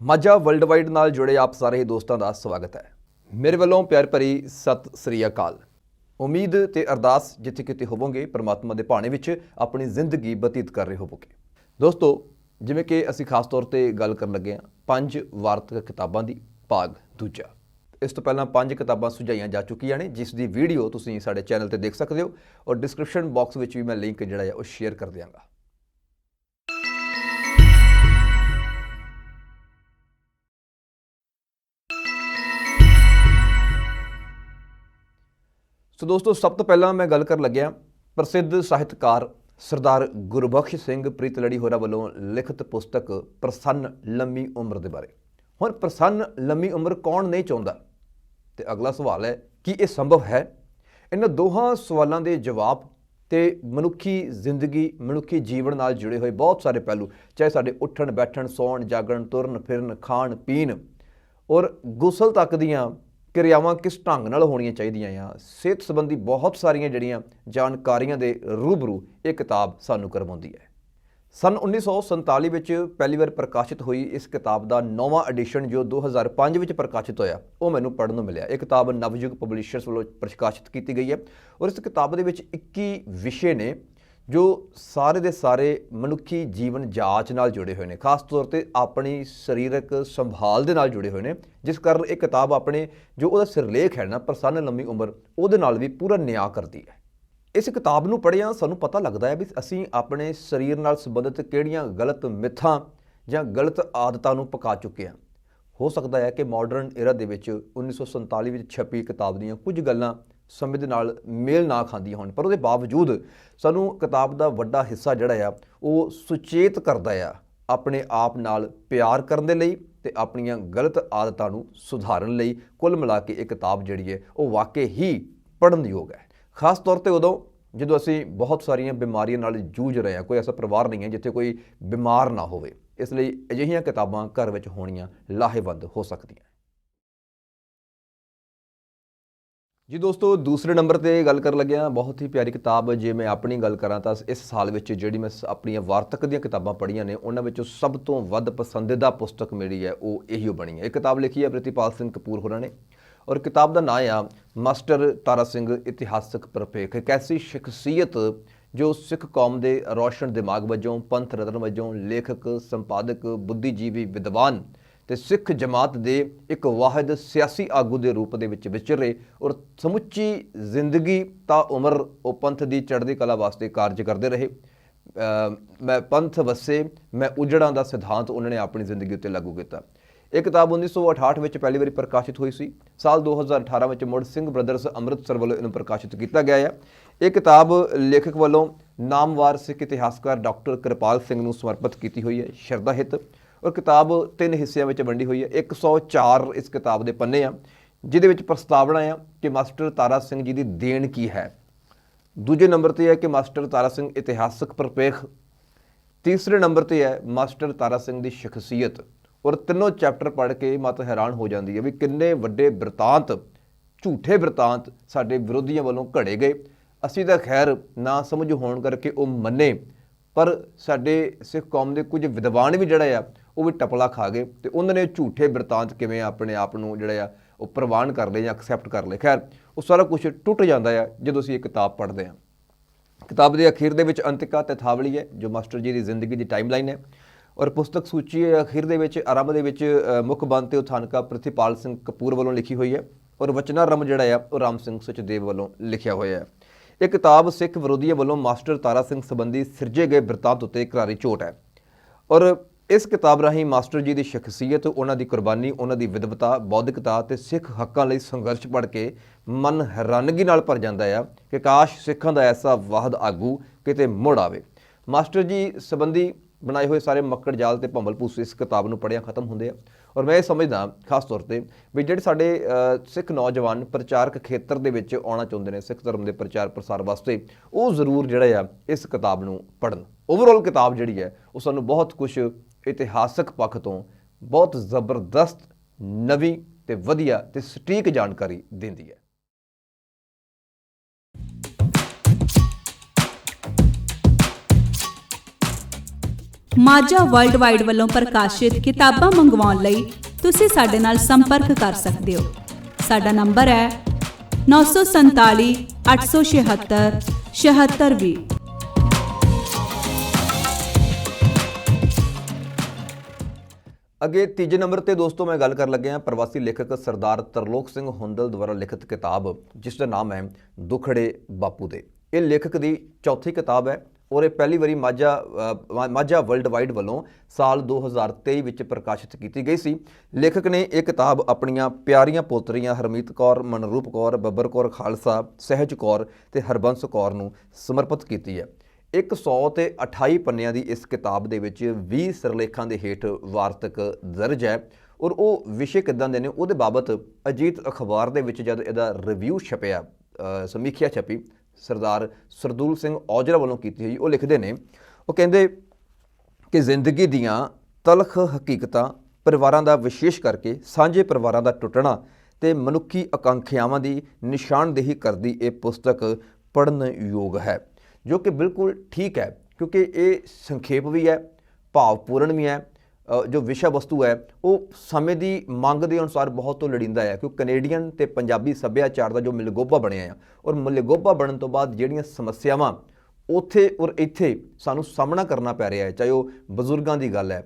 Majha world wide ਨਾਲ ਜੁੜੇ ਆਪ ਸਾਰੇ ਹੀ ਦੋਸਤਾਂ ਦਾ ਸਵਾਗਤ ਹੈ। ਮੇਰੇ ਵੱਲੋਂ ਪਿਆਰ ਭਰੀ ਸਤਿ ਸ੍ਰੀ ਅਕਾਲ। ਉਮੀਦ ਤੇ ਅਰਦਾਸ ਜਿੱਥੇ ਕਿਤੇ ਹੋਵੋਗੇ, ਪ੍ਰਮਾਤਮਾ ਦੇ ਭਾਣੇ ਵਿੱਚ ਆਪਣੀ ਜ਼ਿੰਦਗੀ ਬਤੀਤ ਕਰ ਰਹੇ ਹੋਵੋਗੇ। ਦੋਸਤੋ, ਜਿਵੇਂ ਕਿ ਅਸੀਂ ਖਾਸ ਤੌਰ ਤੇ ਗੱਲ ਕਰਨ ਲੱਗੇ ਹਾਂ, ਪੰਜ ਵਾਰਤਕ ਕਿਤਾਬਾਂ ਦੀ, ਭਾਗ ਦੂਜਾ। ਇਸ ਤੋਂ ਪਹਿਲਾਂ ਪੰਜ ਕਿਤਾਬਾਂ ਸੁਝਾਈਆਂ ਜਾ ਚੁੱਕੀਆਂ ਨੇ, ਜਿਸ ਦੀ ਵੀਡੀਓ ਤੁਸੀਂ ਸਾਡੇ ਚੈਨਲ ਤੇ ਦੇਖ ਸਕਦੇ ਹੋ ਔਰ ਡਿਸਕ੍ਰਿਪਸ਼ਨ ਬਾਕਸ ਵਿੱਚ ਵੀ ਮੈਂ ਲਿੰਕ ਜਿਹੜਾ ਹੈ ਉਹ ਸ਼ੇਅਰ ਕਰ ਦਿਆਂਗਾ। ਸੋ ਦੋਸਤੋ, ਸਭ ਤੋਂ ਪਹਿਲਾਂ ਮੈਂ ਗੱਲ ਕਰਨ ਲੱਗਿਆ ਪ੍ਰਸਿੱਧ ਸਾਹਿਤਕਾਰ ਸਰਦਾਰ ਗੁਰਬਖਸ਼ ਸਿੰਘ ਪ੍ਰੀਤਲੜੀ ਹੋਰਾਂ ਵੱਲੋਂ ਲਿਖਤ ਪੁਸਤਕ ਪ੍ਰਸੰਨ ਲੰਮੀ ਉਮਰ ਦੇ ਬਾਰੇ। ਹੁਣ ਪ੍ਰਸੰਨ ਲੰਮੀ ਉਮਰ ਕੌਣ ਨਹੀਂ ਚਾਹੁੰਦਾ? ਤੇ ਅਗਲਾ ਸਵਾਲ ਹੈ, ਕਿ ਇਹ ਸੰਭਵ ਹੈ? ਇਹਨਾਂ ਦੋਹਾਂ ਸਵਾਲਾਂ ਦੇ ਜਵਾਬ ਤੇ ਮਨੁੱਖੀ ਜ਼ਿੰਦਗੀ, ਮਨੁੱਖੀ ਜੀਵਨ ਨਾਲ ਜੁੜੇ ਹੋਏ ਬਹੁਤ ਸਾਰੇ ਪਹਿਲੂ, ਚਾਹੇ ਸਾਡੇ ਉੱਠਣ, ਬੈਠਣ, ਸੌਣ, ਜਾਗਣ, ਤੁਰਨ, ਫਿਰਨ, ਖਾਣ, ਪੀਣ ਔਰ ਗੁਸਲ ਤੱਕ ਦੀਆਂ ਕਿਰਿਆਵਾਂ ਕਿਸ ਢੰਗ ਨਾਲ ਹੋਣੀਆਂ ਚਾਹੀਦੀਆਂ ਆ, ਸਿਹਤ ਸੰਬੰਧੀ ਬਹੁਤ ਸਾਰੀਆਂ ਜਿਹੜੀਆਂ ਜਾਣਕਾਰੀਆਂ ਦੇ ਰੂਬਰੂ ਇਹ ਕਿਤਾਬ ਸਾਨੂੰ ਕਰਵਾਉਂਦੀ ਹੈ। ਸਨ 1947 ਵਿੱਚ ਪਹਿਲੀ ਵਾਰ ਪ੍ਰਕਾਸ਼ਿਤ ਹੋਈ ਇਸ ਕਿਤਾਬ ਦਾ ਨੌਵਾਂ ਐਡੀਸ਼ਨ ਜੋ 2005 ਵਿੱਚ ਪ੍ਰਕਾਸ਼ਿਤ ਹੋਇਆ, ਉਹ ਮੈਨੂੰ ਪੜ੍ਹਨ ਨੂੰ ਮਿਲਿਆ। ਇਹ ਕਿਤਾਬ ਨਵਯੁਗ ਪਬਲਿਸ਼ਰਸ ਵੱਲੋਂ ਪ੍ਰਕਾਸ਼ਿਤ ਕੀਤੀ ਗਈ ਹੈ ਔਰ ਇਸ ਕਿਤਾਬ ਦੇ ਵਿੱਚ 21 ਵਿਸ਼ੇ ਨੇ। ਜੋ ਸਾਰੇ ਦੇ ਸਾਰੇ ਮਨੁੱਖੀ ਜੀਵਨ ਜਾਂਚ ਨਾਲ ਜੁੜੇ ਹੋਏ ਨੇ, ਖਾਸ ਤੌਰ ਤੇ ਆਪਣੀ ਸਰੀਰਕ ਸੰਭਾਲ ਦੇ ਨਾਲ ਜੁੜੇ ਹੋਏ ਨੇ, ਜਿਸ ਕਾਰਨ ਇਹ ਕਿਤਾਬ ਆਪਣੇ ਜੋ ਉਹਦਾ ਸਿਰਲੇਖ ਹੈ ਨਾ, ਪ੍ਰਸੰਨ ਲੰਮੀ ਉਮਰ, ਉਹਦੇ ਨਾਲ ਵੀ ਪੂਰਾ ਨਿਆਂ ਕਰਦੀ ਹੈ। ਇਸ ਕਿਤਾਬ ਨੂੰ ਪੜ੍ਹਿਆ ਸਾਨੂੰ ਪਤਾ ਲੱਗਦਾ ਹੈ ਵੀ ਅਸੀਂ ਆਪਣੇ ਸਰੀਰ ਨਾਲ ਸੰਬੰਧਿਤ ਕਿਹੜੀਆਂ ਗਲਤ ਮਿੱਥਾਂ ਜਾਂ ਗਲਤ ਆਦਤਾਂ ਨੂੰ ਪਕਾ ਚੁੱਕੇ ਹਾਂ। ਹੋ ਸਕਦਾ ਹੈ ਕਿ ਮਾਡਰਨ ਏਰਾ ਦੇ ਵਿੱਚ 1947 ਵਿੱਚ ਛਪੀ ਕਿਤਾਬ ਦੀਆਂ ਕੁਝ ਗੱਲਾਂ ਸਮੇਂ ਦੇ ਨਾਲ ਮੇਲ ਨਾ ਖਾਂਦੀਆਂ ਹੋਣ, ਪਰ ਉਹਦੇ ਬਾਵਜੂਦ ਸਾਨੂੰ ਕਿਤਾਬ ਦਾ ਵੱਡਾ ਹਿੱਸਾ ਜਿਹੜਾ ਆ, ਉਹ ਸੁਚੇਤ ਕਰਦਾ ਆ ਆਪਣੇ ਆਪ ਨਾਲ ਪਿਆਰ ਕਰਨ ਦੇ ਲਈ ਤੇ ਆਪਣੀਆਂ ਗਲਤ ਆਦਤਾਂ ਨੂੰ ਸੁਧਾਰਨ ਲਈ। ਕੁੱਲ ਮਿਲਾ ਕੇ ਇਹ ਕਿਤਾਬ ਜਿਹੜੀ ਹੈ, ਉਹ ਵਾਕਈ ਹੀ ਪੜ੍ਹਨ ਯੋਗ ਹੈ। ਖਾਸ ਤੌਰ ਤੇ ਉਦੋਂ ਜਦੋਂ ਅਸੀਂ ਬਹੁਤ ਸਾਰੀਆਂ ਬਿਮਾਰੀਆਂ ਨਾਲ ਜੂਝ ਰਹੇ ਹਾਂ ਕੋਈ ਐਸਾ ਪਰਿਵਾਰ ਨਹੀਂ ਹੈ ਜਿੱਥੇ ਕੋਈ ਬਿਮਾਰ ਨਾ ਹੋਵੇ, ਇਸ ਲਈ ਅਜਿਹੀਆਂ ਕਿਤਾਬਾਂ ਘਰ ਵਿੱਚ ਹੋਣੀਆਂ ਲਾਹੇਵੰਦ ਹੋ ਸਕਦੀਆਂ। ਜੀ ਦੋਸਤੋ, ਦੂਸਰੇ ਨੰਬਰ ਤੇ ਗੱਲ ਕਰਨ ਲੱਗਿਆ, ਬਹੁਤ ਹੀ ਪਿਆਰੀ ਕਿਤਾਬ ਜੇ ਮੈਂ ਆਪਣੀ ਗੱਲ ਕਰਾਂ ਤਾਂ ਇਸ ਸਾਲ ਵਿੱਚ ਜਿਹੜੀ ਮੈਂ ਸ- ਆਪਣੀਆਂ ਵਾਰਤਕ ਦੀਆਂ ਕਿਤਾਬਾਂ ਪੜ੍ਹੀਆਂ ਨੇ, ਉਹਨਾਂ ਵਿੱਚੋਂ ਸਭ ਤੋਂ ਵੱਧ ਪਸੰਦੀਦਾ ਪੁਸਤਕ ਮੇਰੀ ਹੈ, ਉਹ ਇਹੀ ਬਣੀ ਹੈ। ਇਹ ਕਿਤਾਬ ਲਿਖੀ ਹੈ ਪ੍ਰਿਤੀਪਾਲ ਸਿੰਘ ਕਪੂਰ ਹੋਰਾਂ ਨੇ ਔਰ ਕਿਤਾਬ ਦਾ ਨਾਂ ਆ, ਮਾਸਟਰ ਤਾਰਾ ਸਿੰਘ ਇਤਿਹਾਸਕ ਪ੍ਰਪੇਖ ਇੱਕ ਐਸੀ ਸ਼ਖਸੀਅਤ ਜੋ ਸਿੱਖ ਕੌਮ ਦੇ ਰੌਸ਼ਨ ਦਿਮਾਗ ਵਜੋਂ, ਪੰਥ ਰਤਨ ਵਜੋਂ ਲੇਖਕ, ਸੰਪਾਦਕ, ਬੁੱਧੀਜੀਵੀ ਵਿਦਵਾਨ ਤੇ ਸਿੱਖ ਜਮਾਤ ਦੇ ਇੱਕ ਵਾਹਿਦ ਸਿਆਸੀ ਆਗੂ ਦੇ ਰੂਪ ਦੇ ਵਿੱਚ ਵਿਚਰੇ ਔਰ ਸਮੁੱਚੀ ਜ਼ਿੰਦਗੀ ਤਾਂ ਉਮਰ ਉਹ ਪੰਥ ਦੀ ਚੜ੍ਹਦੀ ਕਲਾ ਵਾਸਤੇ ਕਾਰਜ ਕਰਦੇ ਰਹੇ। ਮੈਂ ਪੰਥ ਵਸੇ, ਮੈਂ ਉਜੜਾਂ ਦਾ ਸਿਧਾਂਤ ਉਹਨਾਂ ਨੇ ਆਪਣੀ ਜ਼ਿੰਦਗੀ ਉੱਤੇ ਲਾਗੂ ਕੀਤਾ। ਇਹ ਕਿਤਾਬ 1968 ਵਿੱਚ ਪਹਿਲੀ ਵਾਰੀ ਪ੍ਰਕਾਸ਼ਿਤ ਹੋਈ ਸੀ। ਸਾਲ 2018 ਵਿੱਚ ਮੁੜ ਸਿੰਘ ਬ੍ਰਦਰਸ ਅੰਮ੍ਰਿਤਸਰ ਵੱਲੋਂ ਇਹਨੂੰ ਪ੍ਰਕਾਸ਼ਿਤ ਕੀਤਾ ਗਿਆ ਹੈ। ਇਹ ਕਿਤਾਬ ਲੇਖਕ ਵੱਲੋਂ ਨਾਮਵਾਰ ਸਿੱਖ ਇਤਿਹਾਸਕਾਰ ਡਾਕਟਰ ਕਿਰਪਾਲ ਸਿੰਘ ਨੂੰ ਸਮਰਪਿਤ ਕੀਤੀ ਹੋਈ ਹੈ। ਸ਼ਰਧਾ ਹਿੱਤ। ਔਰ ਕਿਤਾਬ ਤਿੰਨ ਹਿੱਸਿਆਂ ਵਿੱਚ ਵੰਡੀ ਹੋਈ ਹੈ। 104 ਇਸ ਕਿਤਾਬ ਦੇ ਪੰਨੇ ਆ, ਜਿਹਦੇ ਵਿੱਚ ਪ੍ਰਸਤਾਵਨਾ ਆ ਕਿ ਮਾਸਟਰ ਤਾਰਾ ਸਿੰਘ ਜੀ ਦੀ ਦੇਣ ਕੀ ਹੈ। ਦੂਜੇ ਨੰਬਰ ਤੇ ਹੈ ਕਿ ਮਾਸਟਰ ਤਾਰਾ ਸਿੰਘ ਇਤਿਹਾਸਕ ਪ੍ਰਪੇਖ ਤੀਸਰੇ ਨੰਬਰ ਤੇ ਹੈ ਮਾਸਟਰ ਤਾਰਾ ਸਿੰਘ ਦੀ ਸ਼ਖਸੀਅਤ। ਔਰ ਤਿੰਨੋਂ ਚੈਪਟਰ ਪੜ੍ਹ ਕੇ ਮਤ ਹੈਰਾਨ ਹੋ ਜਾਂਦੀ ਹੈ ਵੀ ਕਿੰਨੇ ਵੱਡੇ ਬਿਰਤਾਂਤ, ਝੂਠੇ ਬਿਰਤਾਂਤ ਸਾਡੇ ਵਿਰੋਧੀਆਂ ਵੱਲੋਂ ਘੜੇ ਗਏ। ਅਸੀਂ ਤਾਂ ਖੈਰ ਨਾ ਸਮਝ ਹੋਣ ਕਰਕੇ ਉਹ ਮੰਨੇ, ਪਰ ਸਾਡੇ ਸਿੱਖ ਕੌਮ ਦੇ ਕੁਝ ਵਿਦਵਾਨ ਵੀ ਜਿਹੜਾ ਆ ਉਹ ਵੀ ਟਪਲਾ ਖਾ ਗਏ ਤੇ ਉਹਨਾਂ ਨੇ ਝੂਠੇ ਬਿਰਤਾਂਤ ਕਿਵੇਂ ਆਪਣੇ ਆਪ ਨੂੰ ਜਿਹੜਾ ਆ, ਉਹ ਪ੍ਰਵਾਨ ਕਰ ਲਏ ਜਾਂ ਐਕਸੈਪਟ ਕਰ ਲਏ। ਖੈਰ, ਉਹ ਸਾਰਾ ਕੁਝ ਟੁੱਟ ਜਾਂਦਾ ਆ ਜਦੋਂ ਅਸੀਂ ਇਹ ਕਿਤਾਬ ਪੜ੍ਹਦੇ ਹਾਂ। ਕਿਤਾਬ ਦੇ ਅਖੀਰ ਦੇ ਵਿੱਚ ਅੰਤਿਕਾ ਤਥਾਵਲੀ ਹੈ, ਜੋ ਮਾਸਟਰ ਜੀ ਦੀ ਜ਼ਿੰਦਗੀ ਦੀ ਟਾਈਮਲਾਈਨ ਹੈ। ਔਰ ਪੁਸਤਕ ਸੂਚੀ ਅਖੀਰ ਦੇ ਵਿੱਚ, ਆਰੰਭ ਦੇ ਵਿੱਚ ਮੁੱਖ ਬੰਦ ਤੇ ਉਥਾਨਕਾ ਪ੍ਰਿਥੀਪਾਲ ਸਿੰਘ ਕਪੂਰ ਵੱਲੋਂ ਲਿਖੀ ਹੋਈ ਹੈ। ਔਰ ਵਚਨਾਰੰਭ ਜਿਹੜਾ ਆ, ਉਹ ਰਾਮ ਸਿੰਘ ਸਚਦੇਵ ਵੱਲੋਂ ਲਿਖਿਆ ਹੋਇਆ ਹੈ। ਇਹ ਕਿਤਾਬ ਸਿੱਖ ਵਿਰੋਧੀਆਂ ਵੱਲੋਂ ਮਾਸਟਰ ਤਾਰਾ ਸਿੰਘ ਸੰਬੰਧੀ ਸਿਰਜੇ ਗਏ ਬਿਰਤਾਂਤ ਉੱਤੇ ਕਰਾਰੀ ਚੋਟ ਹੈ। ਔਰ ਇਸ ਕਿਤਾਬ ਰਾਹੀਂ ਮਾਸਟਰ ਜੀ ਦੀ ਸ਼ਖਸੀਅਤ, ਉਹਨਾਂ ਦੀ ਕੁਰਬਾਨੀ, ਉਹਨਾਂ ਦੀ ਵਿਦਵਤਾ ਬੌਧਿਕਤਾ ਤੇ ਸਿੱਖ ਹੱਕਾਂ ਲਈ ਸੰਘਰਸ਼ ਪੜ੍ਹ ਕੇ ਮਨ ਹੈਰਾਨਗੀ ਨਾਲ ਭਰ ਜਾਂਦਾ ਆ ਕਿ ਕਾਸ਼ ਸਿੱਖਾਂ ਦਾ ਐਸਾ ਵਾਹਦ ਆਗੂ ਕਿਤੇ ਮੁੜ ਆਵੇ। ਮਾਸਟਰ ਜੀ ਸੰਬੰਧੀ ਬਣਾਏ ਹੋਏ ਸਾਰੇ ਮੱਕੜ ਜਾਲ ਤੇ ਭੰਬਲ ਭੂਸ ਇਸ ਕਿਤਾਬ ਨੂੰ ਪੜ੍ਹਿਆ ਖਤਮ ਹੁੰਦੇ ਆ। ਔਰ ਮੈਂ ਇਹ ਸਮਝਦਾ, ਖਾਸ ਤੌਰ ਤੇ, ਵੀ ਜਿਹੜੇ ਸਾਡੇ ਸਿੱਖ ਨੌਜਵਾਨ ਪ੍ਰਚਾਰਕ ਖੇਤਰ ਦੇ ਵਿੱਚ ਆਉਣਾ ਚਾਹੁੰਦੇ ਨੇ, ਸਿੱਖ ਧਰਮ ਦੇ ਪ੍ਰਚਾਰ ਪ੍ਰਸਾਰ ਵਾਸਤੇ, ਉਹ ਜ਼ਰੂਰ ਜਿਹੜਾ ਆ ਇਸ ਕਿਤਾਬ ਨੂੰ ਪੜ੍ਹਨ। ਓਵਰਆਲ ਕਿਤਾਬ ਜਿਹੜੀ ਹੈ, ਉਹ ਸਾਨੂੰ ਬਹੁਤ ਕੁਝ ਇਤਿਹਾਸਕ ਪੱਖ ਤੋਂ ਬਹੁਤ ਜ਼ਬਰਦਸਤ, ਨਵੀਂ ਤੇ ਵਧੀਆ ਤੇ ਸਟੀਕ ਜਾਣਕਾਰੀ ਦਿੰਦੀ ਹੈ। ਮਾਝਾ ਵਰਲਡ ਵਾਈਡ ਵੱਲੋਂ ਪ੍ਰਕਾਸ਼ਿਤ ਕਿਤਾਬਾਂ ਮੰਗਵਾਉਣ ਲਈ ਤੁਸੀਂ ਸਾਡੇ ਨਾਲ ਸੰਪਰਕ ਕਰ ਸਕਦੇ ਹੋ। ਸਾਡਾ ਨੰਬਰ ਹੈ 947 ਅੱਗੇ ਤੀਜੇ ਨੰਬਰ ਤੇ ਦੋਸਤੋ ਮੈਂ ਗੱਲ ਕਰਨ ਲੱਗਿਆ ਪ੍ਰਵਾਸੀ ਲੇਖਕ ਸਰਦਾਰ ਤਰਲੋਕ ਸਿੰਘ ਹੁੰਦਲ ਦੁਆਰਾ ਲਿਖਿਤ ਕਿਤਾਬ, ਜਿਸ ਦਾ ਨਾਮ ਹੈ ਦੁਖੜੇ ਬਾਪੂ ਦੇ। ਇਹ ਲੇਖਕ ਦੀ ਚੌਥੀ ਕਿਤਾਬ ਹੈ ਔਰ ਇਹ ਪਹਿਲੀ ਵਾਰੀ ਮਾਝਾ ਮਾਝਾ ਵਰਲਡ ਵਾਈਡ ਵੱਲੋਂ ਸਾਲ 2023 ਵਿੱਚ ਪ੍ਰਕਾਸ਼ਿਤ ਕੀਤੀ ਗਈ ਸੀ। ਲੇਖਕ ਨੇ ਇਹ ਕਿਤਾਬ ਆਪਣੀਆਂ ਪਿਆਰੀਆਂ ਪੋਤਰੀਆਂ ਹਰਮੀਤ ਕੌਰ, ਮਨਰੂਪ ਕੌਰ, ਬੱਬਰ ਕੌਰ ਖਾਲਸਾ, ਸਹਿਜ ਕੌਰ ਤੇ ਹਰਬੰਸ ਕੌਰ ਨੂੰ ਸਮਰਪਿਤ ਕੀਤੀ ਹੈ। 100 ਤੇ 28 ਪੰਨਿਆਂ ਦੀ ਇਸ ਕਿਤਾਬ ਦੇ ਵਿੱਚ 20 ਸਿਰਲੇਖਾਂ ਦੇ ਹੇਠ ਵਾਰਤਕ ਦਰਜ ਹੈ ਔਰ ਉਹ ਵਿਸ਼ੇ ਕਿੱਦਾਂ ਦੇ ਨੇ ਉਹਦੇ ਬਾਬਤ ਅਜੀਤ ਅਖਬਾਰ ਦੇ ਵਿੱਚ ਜਦ ਇਹਦਾ ਰਿਵਿਊ ਛਪਿਆ ਸਮੀਖਿਆ ਛਪੀ, ਸਰਦਾਰ ਸਰਦੂਲ ਸਿੰਘ ਔਜਲਾ ਵੱਲੋਂ ਕੀਤੀ ਹੋਈ, ਉਹ ਲਿਖਦੇ ਨੇ, ਉਹ ਕਹਿੰਦੇ ਕਿ ਜ਼ਿੰਦਗੀ ਦੀਆਂ ਤਲਖ ਹਕੀਕਤਾਂ ਪਰਿਵਾਰਾਂ ਦਾ ਵਿਸ਼ੇਸ਼ ਕਰਕੇ, ਸਾਂਝੇ ਪਰਿਵਾਰਾਂ ਦਾ ਟੁੱਟਣਾ ਤੇ ਮਨੁੱਖੀ ਆਕਾਂਖਿਆਵਾਂ ਦੀ ਨਿਸ਼ਾਨਦੇਹੀ ਕਰਦੀ ਇਹ ਪੁਸਤਕ ਪੜ੍ਹਨ ਯੋਗ ਹੈ। ਜੋ ਕਿ ਬਿਲਕੁਲ ਠੀਕ ਹੈ, ਕਿਉਂਕਿ ਇਹ ਸੰਖੇਪ ਵੀ ਹੈ ਭਾਵਪੂਰਨ ਵੀ ਹੈ ਜੋ ਵਿਸ਼ਾ ਵਸਤੂ ਹੈ, ਉਹ ਸਮੇਂ ਦੀ ਮੰਗ ਦੇ ਅਨੁਸਾਰ ਬਹੁਤ ਤੋਂ ਲੜਿੰਦਾ ਹੈ, ਕਿਉਂਕਿ ਕੈਨੇਡੀਅਨ ਤੇ ਪੰਜਾਬੀ ਸੱਭਿਆਚਾਰ ਦਾ ਜੋ ਮਿਲਗੋਬਾ ਬਣਿਆ ਆ, ਔਰ ਮਿਲਗੋਬਾ ਬਣਨ ਤੋਂ ਬਾਅਦ ਜਿਹੜੀਆਂ ਸਮੱਸਿਆਵਾਂ ਉੱਥੇ ਔਰ ਇੱਥੇ ਸਾਨੂੰ ਸਾਹਮਣਾ ਕਰਨਾ ਪੈ ਰਿਹਾ ਹੈ, ਚਾਹੇ ਉਹ ਬਜ਼ੁਰਗਾਂ ਦੀ ਗੱਲ ਹੈ,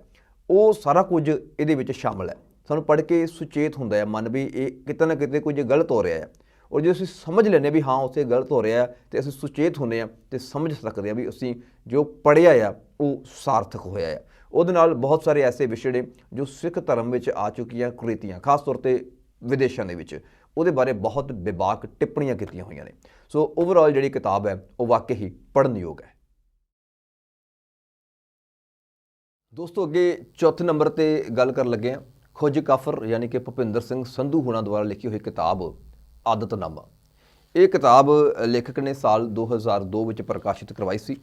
ਉਹ ਸਾਰਾ ਕੁਝ ਇਹਦੇ ਵਿੱਚ ਸ਼ਾਮਲ ਹੈ। ਸਾਨੂੰ ਪੜ੍ਹ ਕੇ ਸੁਚੇਤ ਹੁੰਦਾ ਹੈ, ਮਨ ਵੀ ਇਹ ਕਿਤੇ ਨਾ ਕਿਤੇ ਕੁਝ ਗਲਤ ਹੋ ਰਿਹਾ ਹੈ। ਔਰ ਜੇ ਅਸੀਂ ਸਮਝ ਲੈਂਦੇ ਹਾਂ ਵੀ ਹਾਂ, ਉੱਥੇ ਗਲਤ ਹੋ ਰਿਹਾ ਹੈ ਤੇ ਅਸੀਂ ਸੁਚੇਤ ਹੁੰਦੇ ਹਾਂ ਤੇ ਸਮਝ ਸਕਦੇ ਹਾਂ ਵੀ ਅਸੀਂ ਜੋ ਪੜ੍ਹਿਆ ਆ, ਉਹ ਸਾਰਥਕ ਹੋਇਆ ਆ। ਉਹਦੇ ਨਾਲ ਬਹੁਤ ਸਾਰੇ ਐਸੇ ਵਿਸ਼ੇ ਨੇ ਜੋ ਸਿੱਖ ਧਰਮ ਵਿੱਚ ਆ ਚੁੱਕੀਆਂ ਕੁਰੀਤੀਆਂ, ਖਾਸ ਤੌਰ ਤੇ ਵਿਦੇਸ਼ਾਂ ਦੇ ਵਿੱਚ। ਉਹਦੇ ਬਾਰੇ ਬਹੁਤ ਵਿਵਾਕ ਟਿੱਪਣੀਆਂ ਕੀਤੀਆਂ ਹੋਈਆਂ ਨੇ। ਸੋ ਓਵਰਆਲ ਜਿਹੜੀ ਕਿਤਾਬ ਹੈ, ਉਹ ਵਾਕਈ ਹੀ ਪੜ੍ਹਨਯੋਗ ਹੈ। ਦੋਸਤੋ, ਅੱਗੇ ਚੌਥੇ ਨੰਬਰ ਤੇ ਗੱਲ ਕਰਨ ਲੱਗੇ ਹਾਂ। ਖੋਜ ਕਾਫਰ, ਯਾਨੀ ਕਿ ਭੁਪਿੰਦਰ ਸਿੰਘ ਸੰਧੂ ਹੁਣਾਂ ਦੁਆਰਾ ਲਿਖੀ ਹੋਈ ਕਿਤਾਬ ਆਦਤਨਾਮਾ ਇਹ ਕਿਤਾਬ ਲੇਖਕ ਨੇ ਸਾਲ 2002 ਵਿੱਚ ਪ੍ਰਕਾਸ਼ਿਤ ਕਰਵਾਈ ਸੀ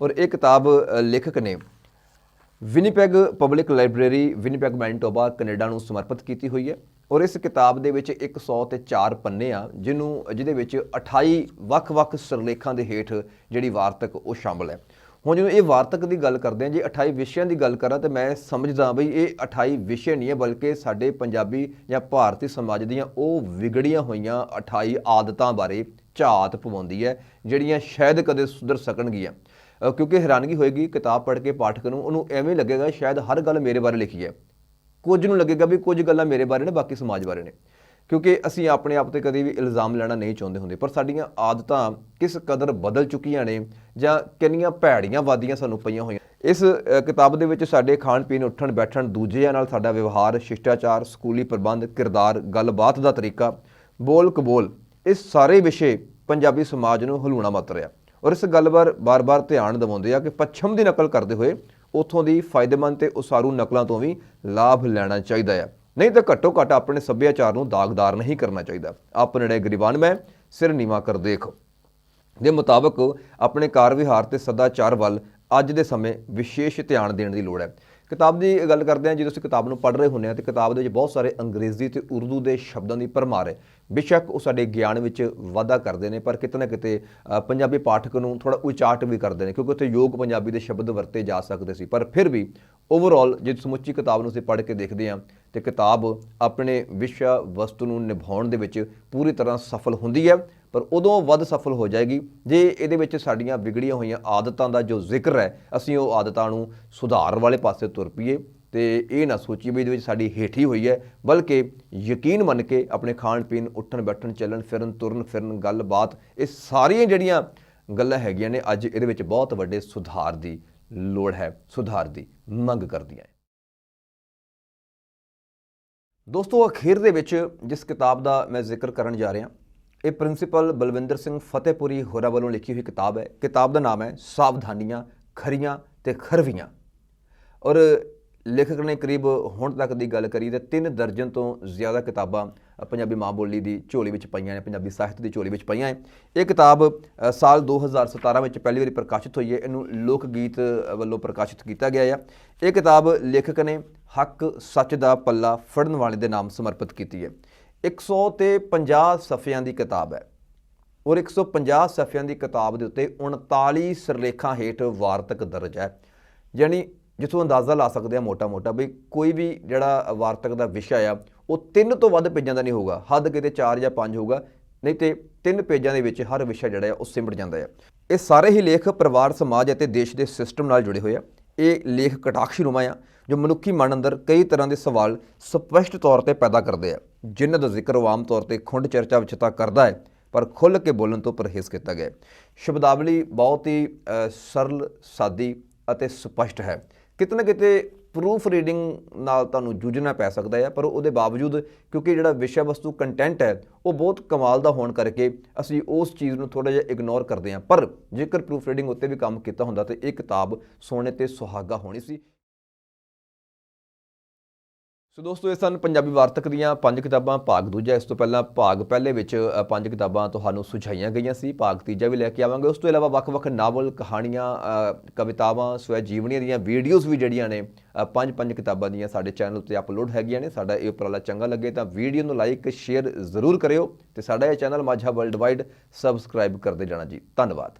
ਔਰ ਇਹ ਕਿਤਾਬ ਲੇਖਕ ਨੇ Winnipeg public library, Winnipeg Manitoba, Canada ਨੂੰ ਸਮਰਪਿਤ ਕੀਤੀ ਹੋਈ ਹੈ ਔਰ ਇਸ ਕਿਤਾਬ ਦੇ ਵਿੱਚ 100 ਤੇ 4 ਪੰਨੇ ਆ, ਜਿਹਨੂੰ, ਜਿਹਦੇ ਵਿੱਚ 28 ਵੱਖ-ਵੱਖ ਸਿਰਲੇਖਾਂ ਦੇ ਹੇਠ ਜਿਹੜੀ ਵਾਰਤਕ ਉਹ ਸ਼ਾਮਲ ਹੈ। ਹੁਣ ਜਦੋਂ ਇਹ ਵਾਰਤਕ ਦੀ ਗੱਲ ਕਰਦੇ ਹਾਂ, ਜੇ 28 ਵਿਸ਼ਿਆਂ ਦੀ ਗੱਲ ਕਰਾਂ ਤੇ ਮੈਂ ਸਮਝਦਾ ਬਈ ਇਹ 28 ਵਿਸ਼ੇ ਨਹੀਂ ਹੈ, ਬਲਕਿ ਸਾਡੇ ਪੰਜਾਬੀ ਜਾਂ ਭਾਰਤੀ ਸਮਾਜ ਦੀਆਂ ਉਹ ਵਿਗੜੀਆਂ ਹੋਈਆਂ 28 ਆਦਤਾਂ ਬਾਰੇ ਝਾਤ ਪਵਾਉਂਦੀ ਹੈ, ਜਿਹੜੀਆਂ ਸ਼ਾਇਦ ਕਦੇ ਸੁਧਰ ਸਕਣਗੀਆਂ। ਕਿਉਂਕਿ ਹੈਰਾਨਗੀ ਹੋਏਗੀ, ਕਿਤਾਬ ਪੜ੍ਹ ਕੇ ਪਾਠਕ ਨੂੰ, ਉਹਨੂੰ ਐਵੇਂ ਲੱਗੇਗਾ, ਸ਼ਾਇਦ ਹਰ ਗੱਲ ਮੇਰੇ ਬਾਰੇ ਲਿਖੀ ਹੈ। ਕੁਝ ਨੂੰ ਲੱਗੇਗਾ ਵੀ ਕੁਝ ਗੱਲਾਂ ਮੇਰੇ ਬਾਰੇ ਨੇ, ਬਾਕੀ ਸਮਾਜ ਬਾਰੇ ਨੇ। ਕਿਉਂਕਿ ਅਸੀਂ ਆਪਣੇ ਆਪ ਤੇ ਕਦੇ ਵੀ ਇਲਜ਼ਾਮ ਲੈਣਾ ਨਹੀਂ ਚਾਹੁੰਦੇ ਹੁੰਦੇ। ਪਰ ਸਾਡੀਆਂ ਆਦਤਾਂ ਕਿਸ ਕਦਰ ਬਦਲ ਚੁੱਕੀਆਂ ਨੇ ਜਾਂ ਕਿੰਨੀਆਂ ਭੈੜੀਆਂ ਵਾਦੀਆਂ ਸਾਨੂੰ ਪਈਆਂ ਹੋਈਆਂ। ਇਸ ਕਿਤਾਬ ਦੇ ਵਿੱਚ ਸਾਡੇ ਖਾਣ ਪੀਣ, ਉੱਠਣ, ਬੈਠਣ ਦੂਜਿਆਂ ਨਾਲ ਸਾਡਾ ਵਿਵਹਾਰ, ਸ਼ਿਸ਼ਟਾਚਾਰ, ਸਕੂਲੀ ਪ੍ਰਬੰਧ, ਕਿਰਦਾਰ, ਗੱਲਬਾਤ ਦਾ ਤਰੀਕਾ, ਬੋਲ ਕਬੋਲ ਇਹ ਸਾਰੇ ਵਿਸ਼ੇ ਪੰਜਾਬੀ ਸਮਾਜ ਨੂੰ ਹਲੂਣਾ ਮਤ ਰਿਹਾ। ਔਰ ਇਸ ਗੱਲ ਬਾਰ, ਬਾਰ-ਬਾਰ ਧਿਆਨ ਦਿਵਾਉਂਦੇ ਆ ਕਿ ਪੱਛਮ ਦੀ ਨਕਲ ਕਰਦੇ ਹੋਏ ਉਥੋਂ ਦੀ ਫਾਇਦੇਮੰਦ ਤੇ ਉਸਾਰੂ ਨਕਲਾਂ ਤੋਂ ਵੀ ਲਾਭ ਲੈਣਾ ਚਾਹੀਦਾ ਹੈ ਨਹੀਂ ਤਾਂ ਘੱਟੋ ਘੱਟ ਆਪਣੇ ਸੱਭਿਆਚਾਰ ਨੂੰ ਦਾਗਦਾਰ ਨਹੀਂ ਕਰਨਾ ਚਾਹੀਦਾ। ਆਪਣੇ ਗਰੀਬਾਨ ਮੈਂ, ਸਿਰ ਨੀਵਾ ਕਰ ਦੇਖ। ਦੇ ਮੁਤਾਬਕ ਆਪਣੇ ਕਾਰ ਵਿਹਾਰ ਤੇ ਸਦਾਚਾਰ ਵੱਲ ਅੱਜ ਦੇ ਸਮੇਂ ਵਿਸ਼ੇਸ਼ ਧਿਆਨ ਦੇਣ ਦੀ ਲੋੜ ਹੈ। ਕਿਤਾਬ ਦੀ ਗੱਲ ਕਰਦੇ ਹਾਂ ਜਦੋਂ ਅਸੀਂ ਕਿਤਾਬ ਨੂੰ ਪੜ੍ਹ ਰਹੇ ਹੁੰਦੇ ਹਾਂ, ਤੇ ਕਿਤਾਬ ਦੇ ਵਿੱਚ ਬਹੁਤ ਸਾਰੇ ਅੰਗਰੇਜ਼ੀ ਤੇ ਉਰਦੂ ਦੇ ਸ਼ਬਦਾਂ ਦੀ ਭਰਮਾਰ ਹੈ। ਬੇਸ਼ੱਕ ਉਹ ਸਾਡੇ ਗਿਆਨ ਵਿੱਚ ਵਾਧਾ ਕਰਦੇ ਨੇ, ਪਰ ਕਿਤੇ ਨਾ ਕਿਤੇ ਪੰਜਾਬੀ ਪਾਠਕ ਨੂੰ ਥੋੜਾ ਉਚਾਟ ਵੀ ਕਰਦੇ ਨੇ, ਕਿਉਂਕਿ ਉੱਥੇ ਯੋਗ ਪੰਜਾਬੀ ਦੇ ਸ਼ਬਦ ਵਰਤੇ ਜਾ ਸਕਦੇ ਸੀ। ਪਰ ਫਿਰ ਵੀ ਓਵਰਆਲ ਜੇ ਸਮੁੱਚੀ ਕਿਤਾਬ ਨੂੰ ਅਸੀਂ ਪੜ੍ਹ ਕੇ ਦੇਖਦੇ ਹਾਂ, ਤੇ ਕਿਤਾਬ ਆਪਣੇ ਵਿਸ਼ਾ ਵਸਤੂ ਨੂੰ ਨਿਭਾਉਣ ਦੇ ਵਿੱਚ ਪੂਰੀ ਤਰ੍ਹਾਂ ਸਫਲ ਹੁੰਦੀ ਹੈ। ਪਰ ਉਦੋਂ ਵੱਧ ਸਫਲ ਹੋ ਜਾਏਗੀ। ਜੇ ਇਹਦੇ ਵਿੱਚ ਸਾਡੀਆਂ ਵਿਗੜੀਆਂ ਹੋਈਆਂ ਆਦਤਾਂ ਦਾ ਜੋ ਜ਼ਿਕਰ ਹੈ, ਅਸੀਂ ਉਹ ਆਦਤਾਂ ਨੂੰ ਸੁਧਾਰ ਵਾਲੇ ਪਾਸੇ ਤੁਰ ਪਈਏ ਤੇ ਇਹ ਨਾ ਸੋਚੀਏ ਵੀ ਇਹਦੇ ਵਿੱਚ ਸਾਡੀ ਹੇਠੀ ਹੋਈ ਹੈ, ਬਲਕਿ ਯਕੀਨ ਮੰਨ ਕੇ ਆਪਣੇ ਖਾਣ ਪੀਣ ਉੱਠਣ ਬੈਠਣ ਚੱਲਣ ਫਿਰਨ ਤੁਰਨ ਫਿਰਨ ਗੱਲਬਾਤ, ਇਹ ਸਾਰੀਆਂ ਜਿਹੜੀਆਂ ਗੱਲਾਂ ਹੈਗੀਆਂ ਨੇ, ਅੱਜ ਇਹਦੇ ਵਿੱਚ ਬਹੁਤ ਵੱਡੇ ਸੁਧਾਰ ਦੀ ਲੋੜ ਹੈ, ਸੁਧਾਰ ਦੀ ਮੰਗ ਕਰਦੀਆਂ ਦੋਸਤੋ, ਅਖੀਰ ਦੇ ਵਿੱਚ ਜਿਸ ਕਿਤਾਬ ਦਾ ਮੈਂ ਜ਼ਿਕਰ ਕਰਨ ਜਾ ਰਿਹਾ ਇਹ ਪ੍ਰਿੰਸੀਪਲ ਬਲਵਿੰਦਰ ਸਿੰਘ ਫਤਿਹਪੁਰੀ ਹੋਰਾਂ ਵੱਲੋਂ ਲਿਖੀ ਹੋਈ ਕਿਤਾਬ ਹੈ। ਕਿਤਾਬ ਦਾ ਨਾਮ ਹੈ ਸਾਵਧਾਨੀਆਂ ਖਰੀਆਂ ਤੇ ਖਰਵੀਆਂ। ਔਰ ਲੇਖਕ ਨੇ ਕਰੀਬ ਹੁਣ ਤੱਕ ਦੀ ਗੱਲ ਕਰੀ ਤੇ ਤਿੰਨ ਦਰਜਨ ਤੋਂ ਜ਼ਿਆਦਾ ਕਿਤਾਬਾਂ ਪੰਜਾਬੀ ਮਾਂ ਬੋਲੀ ਦੀ ਝੋਲੀ ਵਿੱਚ ਪਈਆਂ ਨੇ ਪੰਜਾਬੀ ਸਾਹਿਤ ਦੀ ਝੋਲੀ ਵਿੱਚ ਪਈਆਂ ਹੈ ਇਹ ਕਿਤਾਬ ਅ, ਸਾਲ 2017 ਵਿੱਚ ਪਹਿਲੀ ਵਾਰੀ ਪ੍ਰਕਾਸ਼ਿਤ ਹੋਈ ਹੈ। ਇਹਨੂੰ ਲੋਕ ਗੀਤ ਵੱਲੋਂ ਪ੍ਰਕਾਸ਼ਿਤ ਕੀਤਾ ਗਿਆ ਹੈ। ਇਹ ਕਿਤਾਬ ਲੇਖਕ ਨੇ ਹੱਕ ਸੱਚ ਦਾ ਪੱਲਾ ਫੜਨ ਵਾਲੇ ਦੇ ਨਾਮ ਸਮਰਪਿਤ ਕੀਤੀ ਹੈ। 100 ਤੇ 50 ਸਫ਼ਿਆਂ ਦੀ ਕਿਤਾਬ ਹੈ ਔਰ 150 ਸਫ਼ਿਆਂ ਦੀ ਕਿਤਾਬ ਦੇ ਉੱਤੇ 39 ਸਿਰਲੇਖਾਂ ਹੇਠ ਵਾਰਤਕ ਦਰਜ ਹੈ। ਯਾਨੀ ਜਿੱਥੋਂ ਅੰਦਾਜ਼ਾ ਲਾ ਸਕਦੇ ਆ ਮੋਟਾ-ਮੋਟਾ ਵੀ ਕੋਈ ਵੀ ਜਿਹੜਾ ਵਾਰਤਕ ਦਾ ਵਿਸ਼ਾ ਆ, ਉਹ ਤਿੰਨ ਤੋਂ ਵੱਧ ਪੇਜਾਂ ਦਾ ਨਹੀਂ ਹੋਊਗਾ, ਹੱਦ ਕਿਤੇ 4 ਜਾਂ 5 ਹੋਊਗਾ, ਨਹੀਂ ਤੇ ਤਿੰਨ ਪੇਜਾਂ ਦੇ ਵਿੱਚ ਹਰ ਵਿਸ਼ਾ ਜਿਹੜਾ ਆ, ਉਹ ਸਿਮਟ ਜਾਂਦਾ ਆ। ਇਹ ਸਾਰੇ ਹੀ ਲੇਖ ਪਰਿਵਾਰ, ਸਮਾਜ ਅਤੇ ਦੇਸ਼ ਦੇ ਸਿਸਟਮ ਨਾਲ ਜੁੜੇ ਹੋਏ ਆ। ਇਹ ਲੇਖ ਕਟਾਕਸ਼ਨੁਮਾ ਆ, ਜੋ ਮਨੁੱਖੀ ਮਨ ਅੰਦਰ ਕਈ ਤਰ੍ਹਾਂ ਦੇ ਸਵਾਲ ਸਪਸ਼ਟ ਤੌਰ ਤੇ ਪੈਦਾ ਕਰਦੇ ਆ, ਜਿਨ੍ਹਾਂ ਦਾ ਜ਼ਿਕਰ ਉਹ ਆਮ ਤੌਰ ਤੇ ਖੁੰਡ ਚਰਚਾ ਵਿੱਚ ਤਾਂ ਕਰਦਾ ਹੈ, ਪਰ ਖੁੱਲ੍ਹ ਕੇ ਬੋਲਣ ਤੋਂ ਪਰਹੇਜ਼ ਕੀਤਾ ਗਿਆ ਸ਼ਬਦਾਵਲੀ ਬਹੁਤ ਹੀ ਸਰਲ, ਸਾਦੀ ਅਤੇ ਸਪਸ਼ਟ ਹੈ। ਕਿਤੇ ਨਾ ਕਿਤੇ ਪ੍ਰੂਫ ਰੀਡਿੰਗ ਨਾਲ ਤੁਹਾਨੂੰ ਜੂਝਣਾ ਪੈ ਸਕਦਾ ਹੈ, ਪਰ ਉਹਦੇ ਬਾਵਜੂਦ ਕਿਉਂਕਿ ਜਿਹੜਾ ਵਿਸ਼ਾ ਵਸਤੂ ਕੰਟੈਂਟ ਹੈ, ਉਹ ਬਹੁਤ ਕਮਾਲ ਦਾ ਹੋਣ ਕਰਕੇ ਅਸੀਂ ਉਸ ਚੀਜ਼ ਨੂੰ ਥੋੜਾ ਜਿਹਾ ਇਗਨੋਰ ਕਰਦੇ ਹਾਂ। ਪਰ ਜੇਕਰ ਪ੍ਰੂਫ ਰੀਡਿੰਗ ਉੱਤੇ ਵੀ ਕੰਮ ਕੀਤਾ ਹੁੰਦਾ ਤੇ ਇਹ ਕਿਤਾਬ ਸੋਨੇ ਤੇ ਸੁਹਾਗਾ ਹੋਣੀ ਸੀ। ਸੋ ਦੋਸਤੋ, ਇਹ ਸਨ ਪੰਜਾਬੀ ਵਾਰਤਕ ਦੀਆਂ ਪੰਜ ਕਿਤਾਬਾਂ, ਭਾਗ ਦੂਜਾ। ਇਸ ਤੋਂ ਪਹਿਲਾਂ ਭਾਗ ਪਹਿਲੇ ਵਿੱਚ ਪੰਜ ਕਿਤਾਬਾਂ ਤੁਹਾਨੂੰ ਸੁਝਾਈਆਂ ਗਈਆਂ ਸੀ। ਭਾਗ ਤੀਜਾ ਵੀ ਲੈ ਕੇ ਆਵਾਂਗੇ। ਉਸ ਤੋਂ ਇਲਾਵਾ ਵੱਖ-ਵੱਖ ਨਾਵਲ, ਕਹਾਣੀਆਂ ਕਵਿਤਾਵਾਂ ਸਵੈ ਜੀਵਨੀਆਂ ਦੀਆਂ ਵੀਡੀਓਜ਼ ਵੀ ਜਿਹੜੀਆਂ ਨੇ ਪੰਜ ਪੰਜ ਕਿਤਾਬਾਂ ਦੀਆਂ ਸਾਡੇ ਚੈਨਲ ਉੱਤੇ ਅਪਲੋਡ ਹੈਗੀਆਂ ਨੇ। ਸਾਡਾ ਇਹ ਉਪਰਾਲਾ ਚੰਗਾ ਲੱਗੇ ਤਾਂ ਵੀਡੀਓ ਨੂੰ ਲਾਈਕ, ਸ਼ੇਅਰ ਜ਼ਰੂਰ ਕਰਿਓ ਤੇ ਸਾਡਾ ਇਹ channel Majha world wide subscribe ਕਰਦੇ ਜਾਣਾ ਜੀ। ਧੰਨਵਾਦ।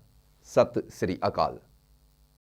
ਸਤਿ ਸ੍ਰੀ ਅਕਾਲ।